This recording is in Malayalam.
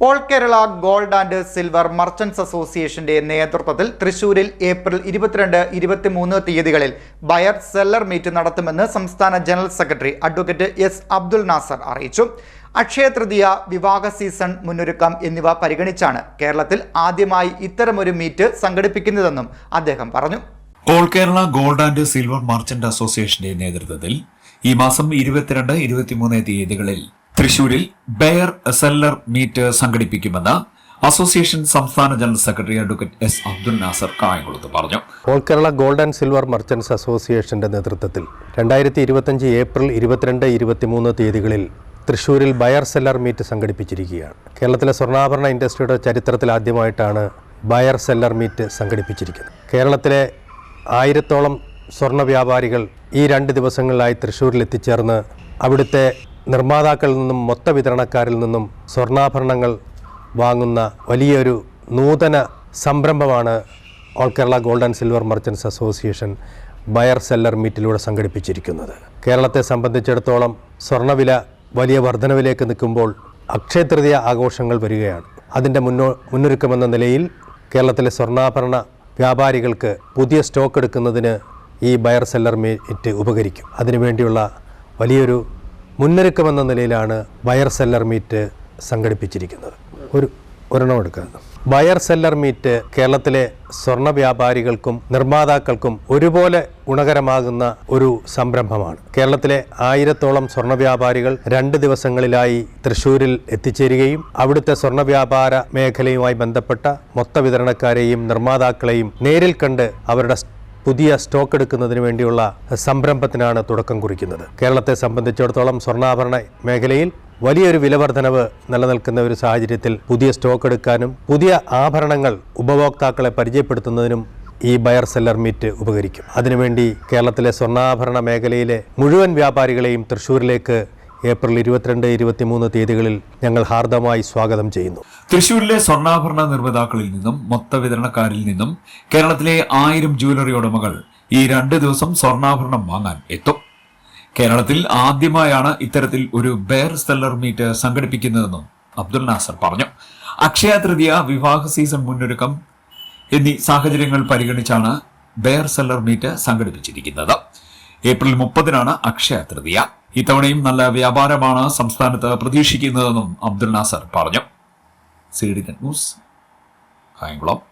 All Kerala gold and silver merchants അസോസിയേഷന്റെ നേതൃത്വത്തിൽ തൃശൂരിൽ ഏപ്രിൽ ഇരുപത്തിരണ്ട് ഇരുപത്തിമൂന്ന് തീയതികളിൽ ബയർ സെല്ലർ മീറ്റ് നടത്തുമെന്ന് സംസ്ഥാന general secretary advocate S Abdul Nasar അറിയിച്ചു. അക്ഷയ തൃതീയ വിവാഹ സീസൺ മുന്നൊരുക്കം എന്നിവ പരിഗണിച്ചാണ് കേരളത്തിൽ ആദ്യമായി ഇത്തരമൊരു മീറ്റ് സംഘടിപ്പിക്കുന്നതെന്നും അദ്ദേഹം പറഞ്ഞു. All Kerala gold and silver merchant അസോസിയേഷന്റെ നേതൃത്വത്തിൽ ഈ മാസം ഇരുപത്തിരണ്ട് ഇരുപത്തിമൂന്ന് തീയതികളിൽ തൃശൂരിൽ ബെയർ സെല്ലർ മീറ്റ് സംഘടിപ്പിക്കുമെന്ന് അസോസിയേഷൻ സംസ്ഥാന general secretary advocate S Abdul Nasar കായംകുളത്ത് പറഞ്ഞു. All Kerala gold and silver merchants അസോസിയേഷന്റെ നേതൃത്വത്തിൽ രണ്ടായിരത്തി ഇരുപത്തഞ്ച് ഏപ്രിൽ ഇരുപത്തിരണ്ട് ഇരുപത്തിമൂന്ന് തീയതികളിൽ തൃശ്ശൂരിൽ ബയർ സെല്ലർ മീറ്റ് സംഘടിപ്പിച്ചിരിക്കുകയാണ്. കേരളത്തിലെ സ്വർണാഭരണ ഇൻഡസ്ട്രിയുടെ ചരിത്രത്തിൽ ആദ്യമായിട്ടാണ് ബയർ സെല്ലർ മീറ്റ് സംഘടിപ്പിച്ചിരിക്കുന്നത്. കേരളത്തിലെ ആയിരത്തോളം സ്വർണ വ്യാപാരികൾ ഈ രണ്ട് ദിവസങ്ങളിലായി തൃശ്ശൂരിൽ എത്തിച്ചേർന്ന് അവിടുത്തെ നിർമ്മാതാക്കളിൽ നിന്നും മൊത്ത വിതരണക്കാരിൽ നിന്നും സ്വർണാഭരണങ്ങൾ വാങ്ങുന്ന വലിയൊരു നൂതന സംരംഭമാണ് all Kerala gold and silver merchants association buyer seller മീറ്റിലൂടെ സംഘടിപ്പിച്ചിരിക്കുന്നത്. കേരളത്തെ സംബന്ധിച്ചിടത്തോളം സ്വർണവില വലിയ വർധനവിലേക്ക് നിൽക്കുമ്പോൾ അക്ഷയതൃതീയ ആഘോഷങ്ങൾ വരികയാണ്. അതിന്റെ മുന്നോ മുന്നൊരുക്കമെന്ന നിലയിൽ കേരളത്തിലെ സ്വർണാഭരണ വ്യാപാരികൾക്ക് പുതിയ സ്റ്റോക്ക് എടുക്കുന്നതിന് ഈ ബയർ സെല്ലർ മീറ്റ് ഉപകരിക്കും. അതിനുവേണ്ടിയുള്ള വലിയൊരു മുന്നൊരുക്കമെന്ന നിലയിലാണ് ബയർ സെല്ലർ മീറ്റ് സംഘടിപ്പിച്ചിരിക്കുന്നത്. ഒരു ഒരെണ്ണം എടുക്കുക ബയർ സെല്ലർ മീറ്റ് കേരളത്തിലെ സ്വർണ വ്യാപാരികൾക്കും നിർമ്മാതാക്കൾക്കും ഒരുപോലെ ഗുണകരമാകുന്ന ഒരു സംരംഭമാണ്. കേരളത്തിലെ ആയിരത്തോളം സ്വർണ വ്യാപാരികൾ രണ്ട് ദിവസങ്ങളിലായി തൃശ്ശൂരിൽ എത്തിച്ചേരുകയും അവിടുത്തെ സ്വർണ വ്യാപാര മേഖലയുമായി ബന്ധപ്പെട്ട മൊത്ത വിതരണക്കാരെയും നിർമ്മാതാക്കളെയും നേരിൽ കണ്ട് അവരുടെ പുതിയ സ്റ്റോക്ക് എടുക്കുന്നതിന് വേണ്ടിയുള്ള സംരംഭത്തിനാണ് തുടക്കം കുറിക്കുന്നത്. കേരളത്തെ സംബന്ധിച്ചിടത്തോളം സ്വർണാഭരണ മേഖലയിൽ വലിയൊരു വിലവർധനവ് നിലനിൽക്കുന്ന ഒരു സാഹചര്യത്തിൽ പുതിയ സ്റ്റോക്ക് എടുക്കാനും പുതിയ ആഭരണങ്ങൾ ഉപഭോക്താക്കളെ പരിചയപ്പെടുത്തുന്നതിനും ഈ ബയർ സെല്ലർ മീറ്റ് ഉപകരിക്കും. അതിനുവേണ്ടി കേരളത്തിലെ സ്വർണാഭരണ മേഖലയിലെ മുഴുവൻ വ്യാപാരികളെയും തൃശ്ശൂരിലേക്ക് ഏപ്രിൽ ഇരുപത്തിരണ്ട് ഇരുപത്തിമൂന്ന് തീയതികളിൽ ഞങ്ങൾ ഹാർദമായി സ്വാഗതം ചെയ്യുന്നു. തൃശൂരിലെ സ്വർണാഭരണ നിർമ്മാതാക്കളിൽ നിന്നും മൊത്ത വിതരണക്കാരിൽ നിന്നും കേരളത്തിലെ ആയിരം ജുവലറി ഉടമകൾ ഈ രണ്ട് ദിവസം സ്വർണാഭരണം വാങ്ങാൻ എത്തും. കേരളത്തിൽ ആദ്യമായാണ് ഇത്തരത്തിൽ ഒരു ബെയർ സെല്ലർ മീറ്റ് സംഘടിപ്പിക്കുന്നതെന്നും അബ്ദുൽ നാസർ പറഞ്ഞു. അക്ഷയ തൃതീയ വിവാഹ സീസൺ മുന്നൊരുക്കം എന്നീ സാഹചര്യങ്ങൾ പരിഗണിച്ചാണ് ബെയർ സെല്ലർ മീറ്റ് സംഘടിപ്പിച്ചിരിക്കുന്നത്. ഏപ്രിൽ മുപ്പതിനാണ് അക്ഷയ തൃതീയ. ഇത്തവണയും നല്ല വ്യാപാരമാണ് സംസ്ഥാനത്ത് പ്രതീക്ഷിക്കുന്നതെന്നും അബ്ദുൽ നാസർ പറഞ്ഞു. C D news Kayamkulam.